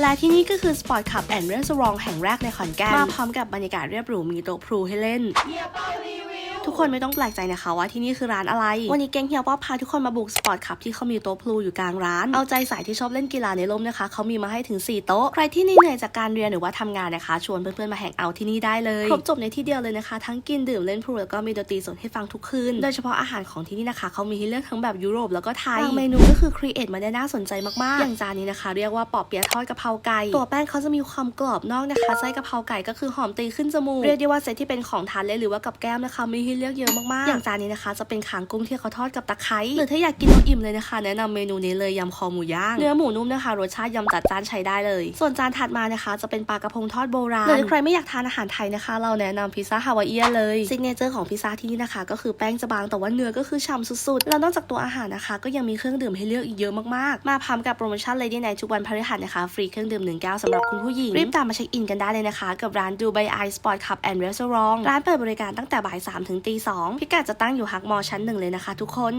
และที่นี่ก็คือ Sport Club and Restaurant แห่งแรกในขอนแก่นมาพร้อมกับบรรยากาศเรียบหรูมีโต๊ะพลูให้เล่น กคนไม่ต้องแปลกใจนะคะว่าที่นี่คือร้านอะไร วันนี้แกงเฮียป๊อปพาทุกคนมาบุกสปอร์ตคลับที่เขามีโต๊ะพลูอยู่กลางร้าน เอาใจสายที่ชอบเล่นกีฬาในร่มนะคะ เขามีมาให้ถึง 4 โต๊ะ ใครที่เหนื่อยจากการเรียนหรือว่าทำงานนะคะ ชวนเพื่อนๆมาแฮงเอาท์ที่นี่ได้เลย ครบจบในที่เดียวเลยนะคะ ทั้งกินดื่มเล่นพลูแล้วก็มีดนตรีสดให้ฟังทุกคืน โดยเฉพาะอาหารของที่นี่นะคะ เขามีให้เลือกทั้งแบบยุโรปแล้วก็ไทย บางเมนูก็คือครีเอทมาได้น่าสนใจมากๆ อย่างจานนี้นะคะ เรียกว่าปอเปี๊ยะทอดกะเพราไก่ ตัวแป้งเขาจะมีความกรอบนอกนะคะ ไส้กะเพราไก่ก็คือหอมตีขึ้นจมูก เรียกได้ว่าเซตที่เป็นของทานเล่นหรือว่ากับแก้มนะคะมีให้เลือกเยอะมากๆ อย่างจานนี้นะคะ จะเป็นขางกุ้งที่เขาทอดกับตะไคร้ หรือถ้าอยากกินน้ำอิ่มเลยนะคะ แนะนำเมนูนี้เลยยำคอหมูย่าง เนื้อหมูนุ่มนะคะ รสชาติยำจัดจ้านใช้ได้เลย ส่วนจานถัดมานะคะ จะเป็นปลากระพงทอดโบราณ หรือใครไม่อยากทานอาหารไทยนะคะ เราแนะนำพิซซ่าฮาวายเอียนเลยซิกเนเจอร์ของพิซซ่าที่นี่นะคะ ก็คือแป้งจะบางแต่ว่าเนื้อก็คือฉ่ำสุดๆ แล้วนอกจากตัวอาหารนะคะ ก็ยังมีเครื่องดื่มให้เลือกอีกเยอะมากๆ มาพร้อมกับโปรโมชั่น Lady Night ทุกวันพฤหัสนะคะฟรีเครื่องดื่มหนึ่งแก้วสำหรับคุณผู้หญิงรีบตามมาเช็คอินกันได้เลยนะคะ กับร้านดูไบไอสปอร์ตคลับแอนด์รีสอร์ทร้านเปิดบริการตั้งแต่บ่ายสามถึงตีสองพิกัดจะตั้งอยู่ฮักมอชั้นหนึ่งเลยนะคะทุกคน